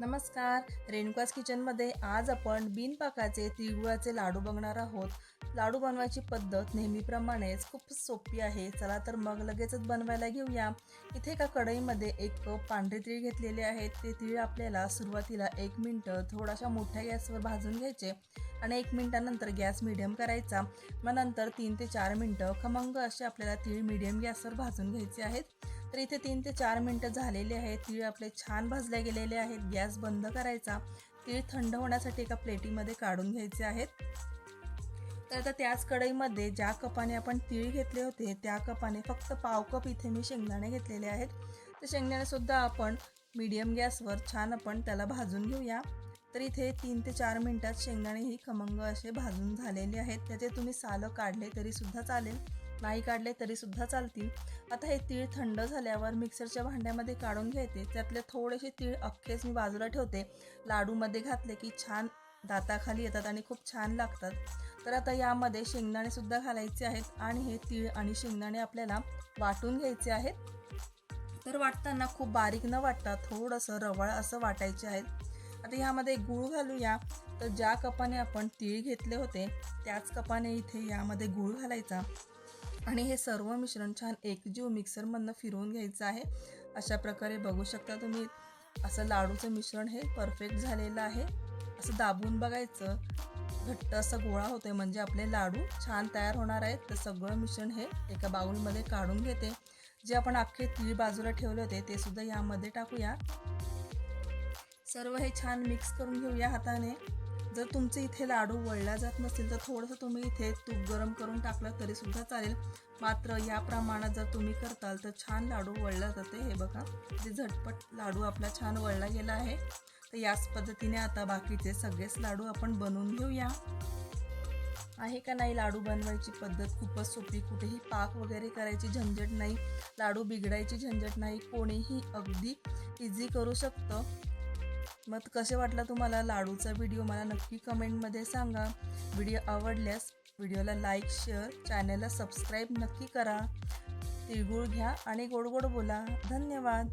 नमस्कार. रेणुकास किचनमध्ये आज आपण बिनपाकाचे तिळगुळाचे लाडू बघणार आहोत. लाडू बनवायची पद्धत नेहमीप्रमाणेच खूप सोपी आहे. चला तर मग लगेचच बनवायला घेऊया. इथे एका कढईमध्ये एक कप पांढरे तीळ घेतलेले आहेत. ते तीळ आपल्याला सुरुवातीला एक मिनटं थोडाशा मोठ्या गॅसवर भाजून घ्यायचे आणि एक मिनटानंतर गॅस मिडियम करायचा. मग नंतर तीन ते चार मिनटं खमंग असे आपल्याला तीळ मिडियम गॅसवर भाजून घ्यायचे आहेत. तर इथे तीन ते चार मिनटं झालेले आहेत. तीळ आपले छान भाजले गेलेले आहेत. गॅस बंद करायचा. तीळ थंड होण्यासाठी एका प्लेटीमध्ये काढून घ्यायचे आहेत. तर आता त्याच कढईमध्ये ज्या कपाने आपण तीळ घेतले होते त्या कपाने फक्त पाव कप इथे मी शेंगदाणे घेतलेले आहेत. तर शेंगदाणेसुद्धा आपण मीडियम गॅसवर छान आपण त्याला भाजून घेऊया. तर इथे तीन ते चार मिनटात शेंगदाणे ही खमंग असे भाजून झालेले आहेत. त्याचे तुम्ही सालं काढले तरीसुद्धा चालेल. नाही काढले तरीसुद्धा चालतील. आता हे तीळ थंड झाल्यावर मिक्सरच्या भांड्यामध्ये काढून घ्यायचे. त्यातले थोडेसे तीळ अख्खेच मी बाजूला ठेवते. लाडूमध्ये घातले की छान दाताखाली येतात आणि खूप छान लागतात. तर आता यामध्ये शेंगदाणे सुद्धा घालायचे आहेत आणि हे तीळ आणि शेंगदाणे आपल्याला वाटून घ्यायचे आहेत. तर वाटताना खूप बारीक न वाटता थोडंसं रवाळ असं वाटायचे आहेत. आता ह्यामध्ये गूळ घालूया. तर ज्या कपाने आपण तीळ घेतले होते त्याच कपाने इथे यामध्ये गूळ घालायचा. आणि हे सर्व मिश्रण छान एकजीव मिक्सरमधनं फिरवून घ्यायचं आहे. अशा प्रकारे बघू शकता तुम्ही असं लाडूचं मिश्रण हे परफेक्ट झालेलं आहे. असं दाबून बघायचं घट्ट असं गोळा होतोय म्हणजे आपले लाडू छान तयार होणार आहेत. तर सगळं मिश्रण हे एका बाऊलमध्ये काढून घेते. जे आपण अख्खे तीळ बाजूला ठेवले होते ते सुद्धा यामध्ये टाकूया. सर्व हे छान मिक्स करून घेऊया हाताने. जर तुमचे इथे लाडू वळला जात नसतील तर थोडंसं तुम्ही इथे तूप गरम करून टाकलं तरी सुद्धा चालेल. मात्र या प्रमाणात जर तुम्ही करताल तर छान लाडू वळला जाते. हे बघा जे झटपट लाडू आपला छान वळला गेला आहे. तर याच पद्धतीने आता बाकीचे सगळेच लाडू आपण बनवून घेऊया. आहे का नाही लाडू बनवायची पद्धत? खूपच सोपी कुठेही पाक वगैरे करायची झंझट नाही. लाडू बिघडायची झंझट नाही. कोणीही अगदी इझी करू शकतं. मग कसे वाटला तुम्हाला लाडूचा व्हिडिओ मला नक्की कमेंटमध्ये सांगा. व्हिडिओ आवडल्यास व्हिडिओला लाईक शेअर चॅनलला सबस्क्राईब नक्की करा. तिळगुळ घ्या आणि गोड गोड बोला. धन्यवाद.